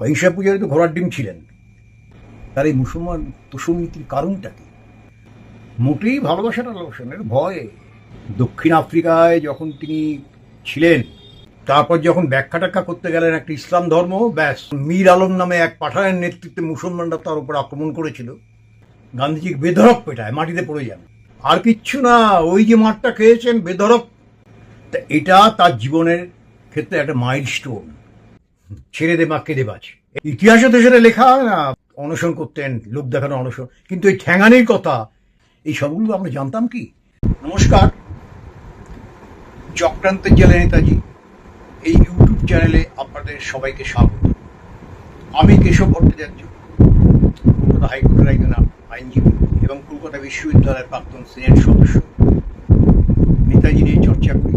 অহিংসা পূজারে তো ঘোড়ার ডিম ছিলেন। তার এই মুসলমান তোষণ নীতির কারণটা কি? মোটেই ভালোবাসাটা ভালোবাসেন ভয়ে। দক্ষিণ আফ্রিকায় যখন তিনি ছিলেন, তারপর যখন ব্যাখ্যা টাখ্যা করতে গেলেন একটা ইসলাম ধর্ম, ব্যাস। মীর আলম নামে এক পাঠানের নেতৃত্বে মুসলমানরা তার উপর আক্রমণ করেছিল। গান্ধীজি বেধরক পেটায়, মাটিতে পড়ে যান। আর কিচ্ছু না, ওই যে মাঠটা খেয়েছেন বেধরক তা এটা তার জীবনের ক্ষেত্রে একটা মাইলস্টোন। ছেড়ে দে মা কেঁদে বাঁচে। ইতিহাসে তো সেটা লেখা হয় না। অনশন করতেন লোক দেখানো অনশন। কিন্তু এই ঠ্যাঙানির কথা, এই সবগুলো আমরা জানতাম কি? নমস্কার। চক্রান্তের জেলে নেতাজি, এই ইউটিউব চ্যানেলে আপনাদের সবাইকে স্বাগত। আমি কেশব ভট্টাচার্য, কলকাতা হাইকোর্টের একজন আইনজীবী এবং কলকাতা বিশ্ববিদ্যালয়ের প্রাক্তন সিনেট সদস্য। নেতাজি নিয়ে চর্চা করি।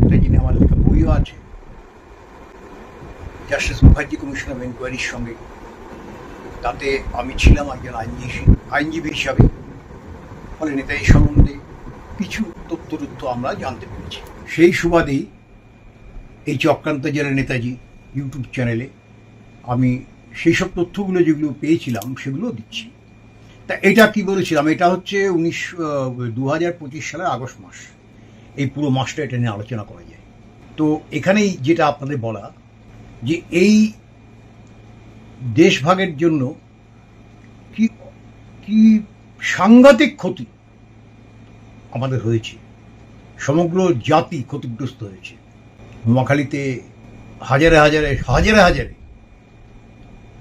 নেতাজি নিয়ে আমার লেখা বইও আছে। জাস্টিস মুখার্জি কমিশন অফ এনকোয়ারির সঙ্গে। তাতে আমি ছিলাম একজন আইনজীবী আইনজীবী হিসাবে। ফলে নেতাজি সম্বন্ধে কিছু তথ্য তথ্য আমরা জানতে পেরেছি। সেই সুবাদেই এই চক্রান্ত জেলা নেতাজি ইউটিউব চ্যানেলে আমি সেই সব তথ্যগুলো যেগুলো পেয়েছিলাম সেগুলো দিচ্ছি। তা এটা কি বলেছিলাম? এটা হচ্ছে উনিশ দু হাজার পঁচিশ সালের আগস্ট মাস। এই পুরো মাসটা এটা নিয়ে আলোচনা করা যায়। তো এখানেই যেটা আপনাদের বলা যে এই দেশভাগের জন্য কি কি সাংঘাতিক ক্ষতি আমাদের হয়েছে। সমগ্র জাতি ক্ষতিগ্রস্ত হয়েছে। নোয়াখালীতে হাজারে হাজারে হাজারে হাজারে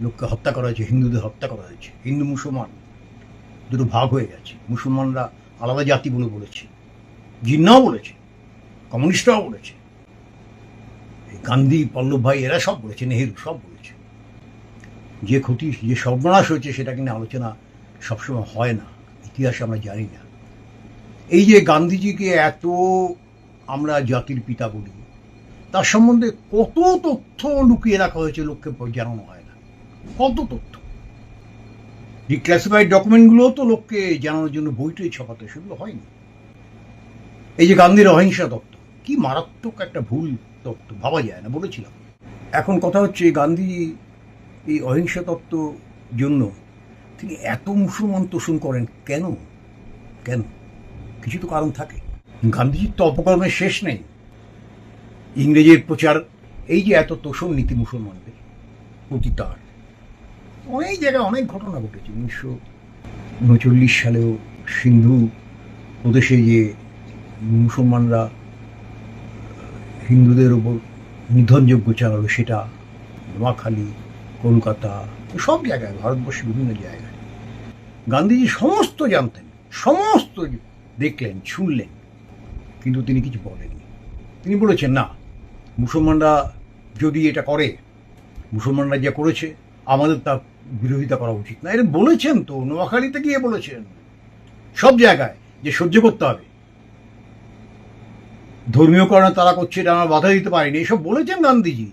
লোককে হত্যা করা হয়েছে, হিন্দুদের হত্যা করা হয়েছে। হিন্দু মুসলমান দুটো ভাগ হয়ে গেছে। মুসলমানরা আলাদা জাতি বলে বলেছে। জিন্নাও বলেছে, কমিউনিস্টরাও বলেছে। গান্ধী, পল্লব ভাই, এরা সব বলেছে, নেহেরু সব বলেছে। যে ক্ষতি, যে সর্বনাশ হয়েছে সেটা কিন্তু আলোচনা সবসময় হয় না, ইতিহাসে আমরা জানি না। এই যে গান্ধীজিকে এত আমরা জাতির পিতা বলি, তার সম্বন্ধে কত তথ্য লুকিয়ে রাখা হয়েছে লোককে জানানো হয় না। কত তথ্য। ডিক্লাসিফাইড ডকুমেন্টগুলো তো লোককে জানানোর জন্য বইটই ছাপাতে সেগুলো হয়নি। এই যে গান্ধীর অহিংসা তত্ত্ব, কি মারাত্মক একটা ভুল তত্ত্ব ভাবা যায় না, বলেছিলাম। এখন কথা হচ্ছে গান্ধী, এই অহিংসা তত্ত্ব জন্য তিনি এত মুসলমান তোষণ করেন কেন? কেন? কিছু তো কারণ থাকে। গান্ধীজির তো অপকর্মের শেষ নেই। ইংরেজের প্রচার, এই যে এত তোষণ নীতি মুসলমানদের প্রতি তার। অনেক জায়গায় অনেক ঘটনা ঘটেছে। উনিশশো উনচল্লিশ সালেও সিন্ধু প্রদেশে যে মুসলমানরা হিন্দুদের ওপর নিধনযোগ্য চালালো সেটা নোয়াখালী, কলকাতা, সব জায়গায়, ভারতবর্ষের বিভিন্ন জায়গায়। গান্ধীজি সমস্ত জানতেন, সমস্ত দেখলেন, শুনলেন, কিন্তু তিনি কিছু বলেননি। তিনি বলেছেন, না, মুসলমানরা যদি এটা করে, মুসলমানরা যা করেছে, আমাদের তা বিরোধিতা করা উচিত না। এটা বলেছেন তো, নোয়াখালীতে গিয়ে বলেছেন। সব জায়গায় যে সহ্য করতে হবে ধর্মীয় কারণে তারা করছে, এটা আমরা বাধা দিতে পারিনি। এসব বলেছেন গান্ধীজি।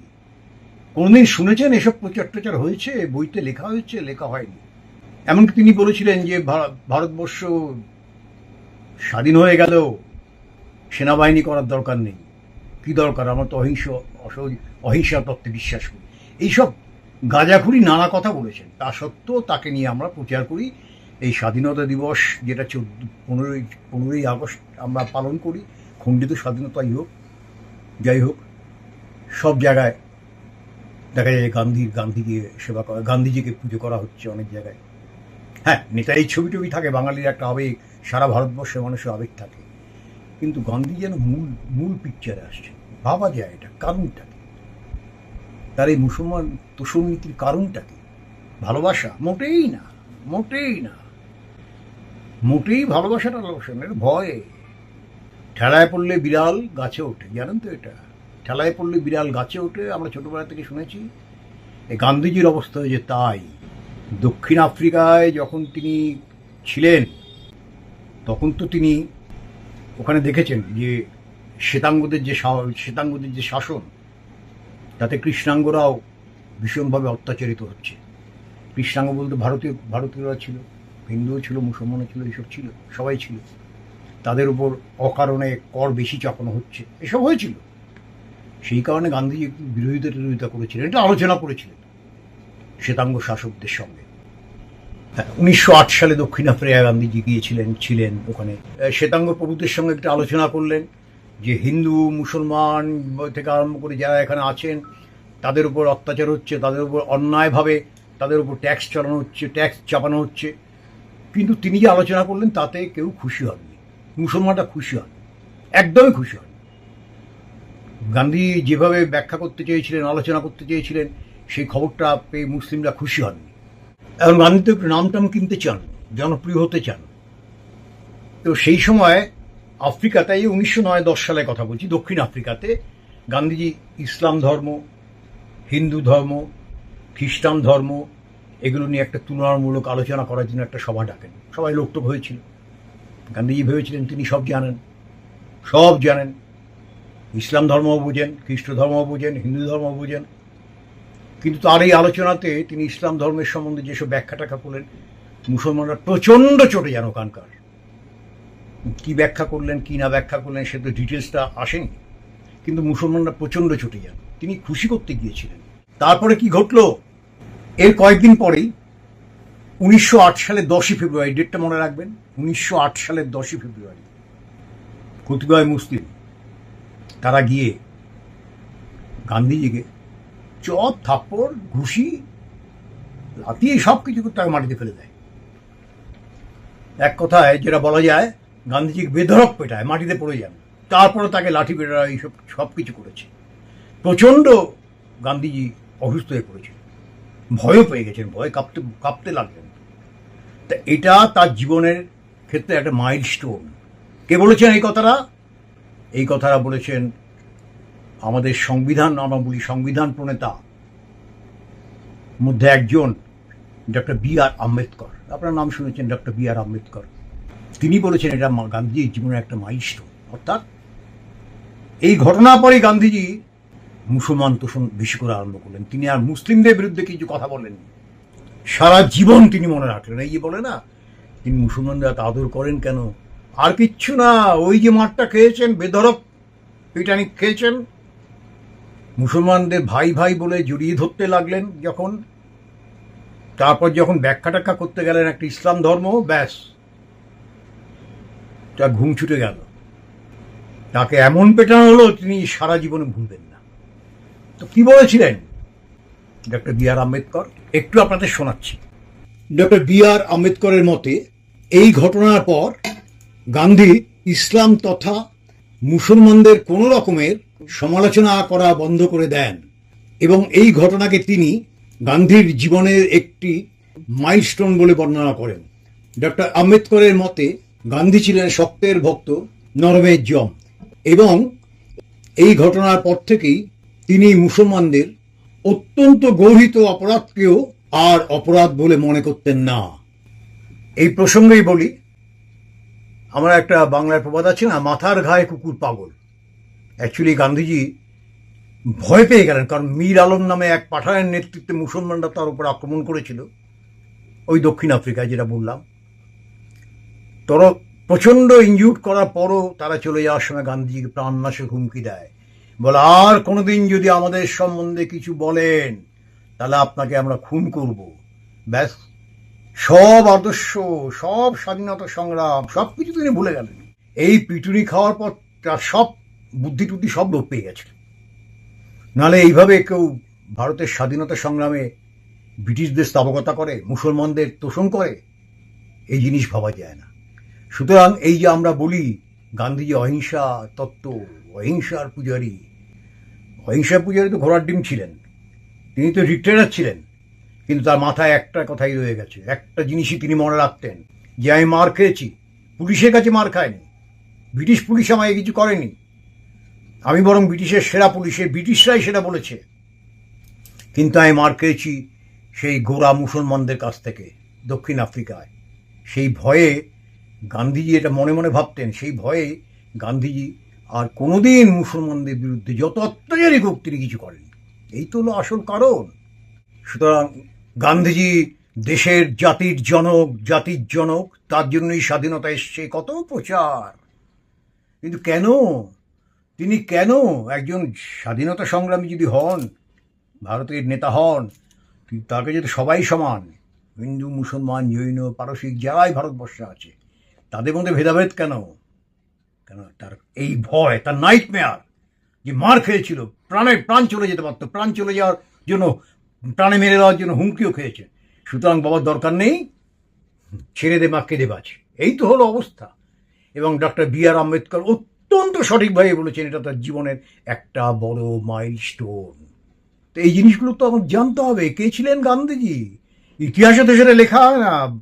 কোনোদিন শুনেছেন এসব প্রচার টচার হয়েছে বইতে লেখা হয়েছে, লেখা হয়নি। এমনকি তিনি বলেছিলেন যে, ভার- ভারতবর্ষ স্বাধীন হয়ে গেল সেনাবাহিনী করার দরকার নেই। কি দরকার? আমরা তো অহিংস অহিংসা তত্ত্বে বিশ্বাস করি। এইসব গাঁজাখুরি নানা কথা বলেছেন। তা সত্ত্বেও তাকে নিয়ে আমরা প্রচার করি। এই স্বাধীনতা দিবস, যেটা চোদ্দ, পনেরোই পনেরোই আগস্ট আমরা পালন করি খণ্ডিত স্বাধীনতাই হোক, যাই হোক, সব জায়গায় দেখা যায় গান্ধীর গান্ধীকে সেবা করা, গান্ধীজিকে পুজো করা হচ্ছে অনেক জায়গায়। হ্যাঁ নেতা এই ছবি টবি থাকে, বাঙালির একটা আবেগ, সারা ভারতবর্ষের মানুষের আবেগ থাকে। কিন্তু গান্ধী যেন মূল মূল পিকচারে আসছে। ভাবা যায় এটা, কারণটা কি? তার এই মুসলমান তোষণ নীতির কারণটা কি? ভালোবাসা? মোটেই না মোটেই না। মোটেই ভালোবাসাটা ভালোবাসা ভয়। ঠেলায় পড়লে বিড়াল গাছে ওঠে, জানেন তো এটা? ঠেলায় পড়লে বিড়াল গাছে ওঠে, আমরা ছোটোবেলা থেকে শুনেছি। এই গান্ধীজির অবস্থা হয়েছে তাই। দক্ষিণ আফ্রিকায় যখন তিনি ছিলেন, তখন তো তিনি ওখানে দেখেছেন যে শ্বেতাঙ্গদের যে শ্বেতাঙ্গদের যে শাসন, তাতে কৃষ্ণাঙ্গরাও ভীষণভাবে অত্যাচারিত হচ্ছে। কৃষ্ণাঙ্গ বলতে ভারতীয়, ভারতীয়রা ছিল, হিন্দুও ছিল, মুসলমানও ছিল, এসব ছিল, সবাই ছিল। তাদের উপর অকারণে কর বেশি চাপানো হচ্ছে। এসব হয়েছিল। সেই কারণে গান্ধীজি একটু বিরোধিতা টিরোধিতা করেছিলেন এটা আলোচনা করেছিলেন শ্বেতাঙ্গ শাসকদের সঙ্গে। উনিশশো আট সালে দক্ষিণ আফ্রিকা গান্ধীজি গিয়েছিলেন, ছিলেন ওখানে। শ্বেতাঙ্গ প্রভুদের সঙ্গে একটা আলোচনা করলেন যে হিন্দু, মুসলমান থেকে আরম্ভ করে যারা এখানে আছেন, তাদের উপর অত্যাচার হচ্ছে, তাদের উপর অন্যায়ভাবে তাদের উপর ট্যাক্স চালানো হচ্ছে ট্যাক্স চাপানো হচ্ছে। কিন্তু তিনি যে আলোচনা করলেন, তাতে কেউ খুশি হননি। মুসলমানরা খুশি হন একদমই খুশি হন গান্ধী যেভাবে ব্যাখ্যা করতে চেয়েছিলেন, আলোচনা করতে চেয়েছিলেন, সেই খবরটা পেয়ে মুসলিমরা খুশি হননি এখন গান্ধী তো একটু নামটাম কিনতে চান, জনপ্রিয় হতে চান। তো সেই সময় আফ্রিকাতে এই উনিশশো নয় দশ সালে কথা বলছি, দক্ষিণ আফ্রিকাতে গান্ধীজি ইসলাম ধর্ম, হিন্দু ধর্ম, খ্রিস্টান ধর্ম, এগুলো নিয়ে একটা তুলনামূলক আলোচনা করার জন্য একটা সভা ডাকেন। সবাই লোকটোক হয়েছিল। গান্ধীজি ভেবেছিলেন, তিনি সব জানেন। সব জানেন। ইসলাম ধর্মও বুঝেন, খ্রিস্ট ধর্মও বুঝেন, হিন্দু ধর্ম বুঝেন। কিন্তু তার এই আলোচনাতে তিনি ইসলাম ধর্মের সম্বন্ধে যেসব ব্যাখ্যা টাখ্যা করলেন, মুসলমানরা প্রচণ্ড চটে যান ওখানকার। কি ব্যাখ্যা করলেন, কি না ব্যাখ্যা করলেন, সে তো ডিটেলসটা আসেনি। কিন্তু মুসলমানরা প্রচণ্ড চটে যান। তিনি খুশি করতে গিয়েছিলেন। তারপরে কি ঘটলো? এর কয়েকদিন পরেই উনিশশো আট সালের দশই ফেব্রুয়ারি, ডেটটা মনে রাখবেন, উনিশশো আট সালের দশই ফেব্রুয়ারি। কতিপয় মুসলিম, তারা গিয়ে গান্ধীজিকে চপ, থাপ্পড়, ঘুষি লাতিয়ে সব কিছু তাকে মাটিতে ফেলে দেয়। এক কথায় যেটা বলা যায় গান্ধীজি বেধরক পেটায়, মাটিতে পড়ে যান। তারপরে তাকে লাঠি পেটা এইসব সব কিছু করেছে। প্রচণ্ড গান্ধীজি অসুস্থ হয়ে পড়েছে। ভয়ও পেয়ে গেছেন, ভয় কাঁপতে কাঁপতে লাগলেন। তা এটা তার জীবনের ক্ষেত্রে একটা মাইল স্টোন কে বলেছেন এই কথাটা? এই কথাটা বলেছেন আমাদের সংবিধান, আমরা বলি সংবিধান প্রণেতা, মধ্যে একজন ডক্টর বি আর আম্বেদকর। আপনার নাম শুনেছেন ডক্টর বি আর আম্বেদকর। তিনি বলেছেন এটা গান্ধীজির জীবনের একটা মাইলস্টোন অর্থাৎ এই ঘটনার পরে গান্ধীজি মুসলমান তোষণ বেশি করে আরম্ভ করলেন। তিনি আর মুসলিমদের বিরুদ্ধে কিছু কথা বলেননি সারা জীবন তিনি মনে রাখলেন। এই যে বলে না, তিনি মুসলমানরা আদর করেন কেন? আর কিচ্ছু না, ওই যে মাঠটা খেয়েছেন বেধরক পিটানি খেয়েছেন। মুসলমানদের ভাই ভাই বলে জড়িয়ে ধরতে লাগলেন যখন। তারপর যখন ব্যাখ্যা টাক্ষা করতে গেলেন একটা ইসলাম ধর্ম, ব্যাস। তা ঘুম ছুটে গেল। তাকে এমন পেটানো হলো, তিনি সারা জীবনে ভুলবেন না। তো কি বলেছিলেন? ডক্টর বি আর আম্বেদকর, একটু আপনাদের শোনাচ্ছি। ডক্টর বি আর আম্বেদকরের মতে, এই ঘটনার পর গান্ধী ইসলাম তথা মুসলমানদের কোনো রকমের সমালোচনা করা বন্ধ করে দেন এবং এই ঘটনাকে তিনি গান্ধীর জীবনের একটি মাইলস্টোন বলে বর্ণনা করেন। ডক্টর আম্বেদকরের মতে, গান্ধী ছিলেন শক্তের ভক্ত, নরমের জম এবং এই ঘটনার পর থেকেই তিনি মুসলমানদের অত্যন্ত গৌহিত অপরাধকেও আর অপরাধ বলে মনে করতেন না। এই প্রসঙ্গেই বলি, আমরা একটা বাংলার প্রবাদ আছে না, মাথার ঘায়ে কুকুর পাগল। অ্যাকচুয়ালি গান্ধীজি ভয় পেয়ে গেলেন, কারণ মীর আলম নামে এক পাঠানের নেতৃত্বে মুসলমানরা তার উপর আক্রমণ করেছিল, ওই দক্ষিণ আফ্রিকায় যেটা বললাম। তর, প্রচণ্ড ইনজুট করার পরও তারা চলে যাওয়ার সময় গান্ধীজিকে প্রাণনাশক হুমকি দেয়। বলে, আর কোনোদিন যদি আমাদের সম্বন্ধে কিছু বলেন, তাহলে আপনাকে আমরা খুন করব। ব্যাস, সব আদর্শ, সব স্বাধীনতা সংগ্রাম, সব কিছু তিনি ভুলে গেলেন। এই পিটুনি খাওয়ার পর তার সব বুদ্ধি টুদ্ধি সব লোপ পেয়ে গেছে। নাহলে এইভাবে কেউ ভারতের স্বাধীনতা সংগ্রামে ব্রিটিশদের স্থাপকতা করে, মুসলমানদের তোষণ করে, এই জিনিস ভাবা যায় না। সুতরাং এই যে আমরা বলি, গান্ধীজি অহিংসা তত্ত্ব অহিংসার পূজারী। অহিংসা পূজারী তো ঘোড়ার ডিম ছিলেন। তিনি তো ডিক্টেটার ছিলেন। কিন্তু তার মাথায় একটা কথাই রয়ে গেছে। একটা জিনিসই তিনি মনে রাখতেন, যে আমি মার খেয়েছি। পুলিশের কাছে মার খায়নি ব্রিটিশ পুলিশ আমায় কিছু করেনি। আমি বরং ব্রিটিশের সেরা পুলিশের ব্রিটিশরাই সেটা বলেছে। কিন্তু আমি মার খেয়েছি সেই গোড়া মুসলমানদের কাছ থেকে, দক্ষিণ আফ্রিকায়। সেই ভয়ে গান্ধীজি এটা মনে মনে ভাবতেন, সেই ভয়ে গান্ধীজি আর কোনোদিন মুসলমানদের বিরুদ্ধে যত অত্যাচারী হোক তিনি কিছু করেন এই তো হলো আসল কারণ। সুতরাং গান্ধীজি দেশের জাতির জনক জাতির জনক, তার জন্যই স্বাধীনতা এসছে কত প্রচার। কিন্তু কেন? তিনি কেন একজন স্বাধীনতা সংগ্রামী যদি হন, ভারতের নেতা হন, কিন্তু তার কাছে তো সবাই সমান। হিন্দু, মুসলমান, জৈন, পারসিক, যারাই ভারতবর্ষে আছে, তাদের মধ্যে ভেদাভেদ কেন? কেন? তার এই ভয়, তার নাইট মেয়ার যে মার খেয়েছিল, প্রাণে প্রাণ চলে যেতে পারতো, প্রাণ চলে যাওয়ার জন্য, প্রাণে মেরে দেওয়ার জন্য হুমকিও খেয়েছে। সুতরাং বাবার দরকার নেই, ছেড়ে দে মা, কেঁদে বাঁচে। এই তো হলো অবস্থা। এবং ডক্টর বি আর আম্বেদকর অত্যন্ত সঠিকভাবে বলেছেন, এটা তার জীবনের একটা বড় মাইলস্টোন তো এই জিনিসগুলো তো আমার জানতে হবে, কে ছিলেন গান্ধীজি? ইতিহাসে তো সেটা লেখা হয় না।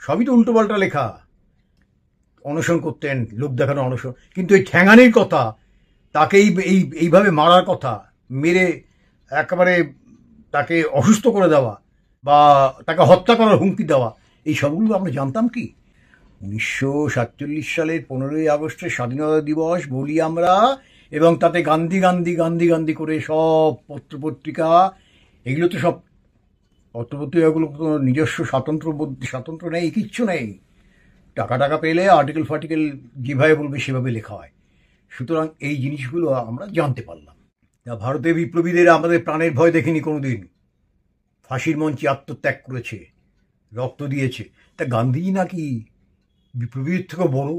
সবই তো উল্টোপাল্টা লেখা। অনশন করতেন লোক দেখানো অনশন। কিন্তু এই ঠ্যাঙানির কথা, তাকে এই এই, এইভাবে মারার কথা, মেরে একেবারে তাকে অসুস্থ করে দেওয়া বা তাকে হত্যা করার হুমকি দেওয়া, এই সবগুলো আমরা জানতাম কি? উনিশশো সাতচল্লিশ সালের পনেরোই আগস্টের স্বাধীনতা দিবস বলি আমরা, এবং তাতে গান্ধী গান্ধী গান্ধী গান্ধী করে সব পত্রপত্রিকা এগুলো তো সব পত্রপত্রিকাগুলো তো নিজস্ব স্বাতন্ত্র স্বাতন্ত্র নেই, কিচ্ছু নেই। টাকা টাকা পেলে আর্টিকেল ফার্টিকেল যেভাবে বলবে সেভাবে লেখা হয়। সুতরাং এই জিনিসগুলো আমরা জানতে পারলাম। তা ভারতের বিপ্লবীদের আমাদের প্রাণের ভয় দেখিনি কোনোদিন। ফাঁসির মঞ্চে আত্মত্যাগ করেছে, রক্ত দিয়েছে। তা গান্ধীজি নাকি বিপ্লবীদের থেকে বড়?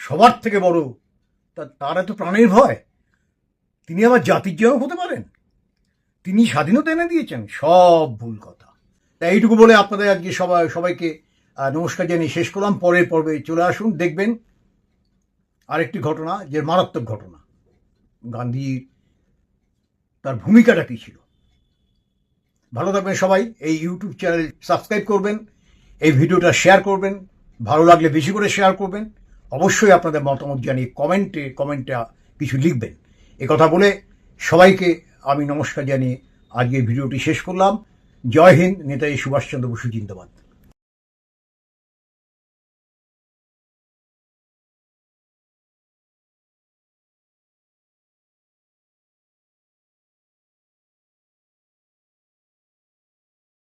সবার থেকে বড়? তা তার এত প্রাণের ভয়? তিনি আবার জাতির জনক হতে পারেন? তিনি স্বাধীনতা এনে দিয়েছেন? সব ভুল কথা। তাই এইটুকু বলে আপনাদের আজকে সবাই সবাইকে নমস্কার জানিয়ে শেষ করলাম। পরের পর্বে চলে আসুন। দেখবেন আরেকটি ঘটনা, যে মারাত্মক ঘটনা। গান্ধী তার ভূমিকাটা কী ছিল? ভালো থাকবেন সবাই। এই ইউটিউব চ্যানেল সাবস্ক্রাইব করবেন, এই ভিডিওটা শেয়ার করবেন, ভালো লাগলে বেশি করে শেয়ার করবেন। অবশ্যই আপনাদের মতামত জানিয়ে কমেন্টে কমেন্টে কিছু লিখবেন। এ কথা বলে সবাইকে আমি নমস্কার জানিয়ে আজকের ভিডিওটি শেষ করলাম। জয় হিন্দ, নেতাজি সুভাষচন্দ্র বসু, জিন্দাবাদ।